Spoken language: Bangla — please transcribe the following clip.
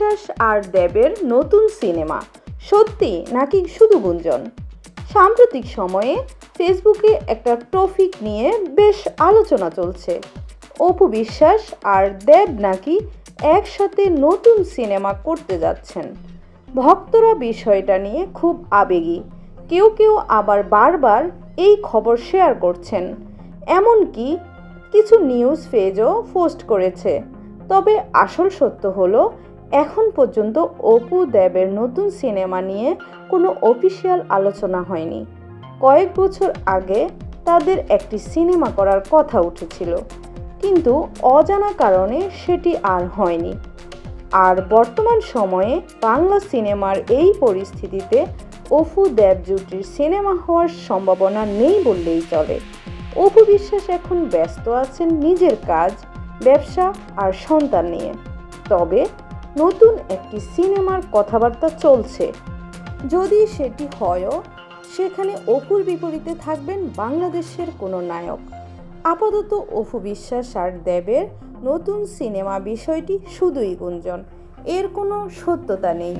বিশ্বাস আর দেবের নতুন সিনেমা। সত্যি নাকি শুধু গুঞ্জন? সাম্প্রতিক সময়ে ফেসবুকে একটা টপিক নিয়ে বেশ আলোচনা চলছে। অপু বিশ্বাস আর দেব নাকি একসাথে নতুন সিনেমা করতে যাচ্ছেন। ভক্তরা বিষয়টা নিয়ে খুব আবেগী। কেউ কেউ আবার বারবার এই খবর শেয়ার করছেন। এমনকি কিছু নিউজ পেজও পোস্ট করেছে। তবে আসল সত্য হলো এখন পর্যন্ত অপু দেবের নতুন সিনেমা নিয়ে কোনো অফিসিয়াল আলোচনা হয়নি। কয়েক বছর আগে তাদের একটি সিনেমা করার কথা উঠেছিল। কিন্তু অজানা কারণে সেটি আর হয়নি। আর বর্তমান সময়ে বাংলা সিনেমার এই পরিস্থিতিতে অপু দেব জুটির সিনেমা হওয়ার সম্ভাবনা নেই বললেই চলে। অপু বিশ্বাস এখন ব্যস্ত আছেন নিজের কাজ, ব্যবসা আর সন্তান নিয়ে। তবে নতুন একটি সিনেমার কথাবার্তা চলছে। যদি সেটি হয়ও, সেখানে অপুর বিপরীতে থাকবেন বাংলাদেশের কোনো নায়ক। আপাতত অপু বিশ্বাস আর দেবের নতুন সিনেমা বিষয়টি শুধুই গুঞ্জন। এর কোনো সত্যতা নেই।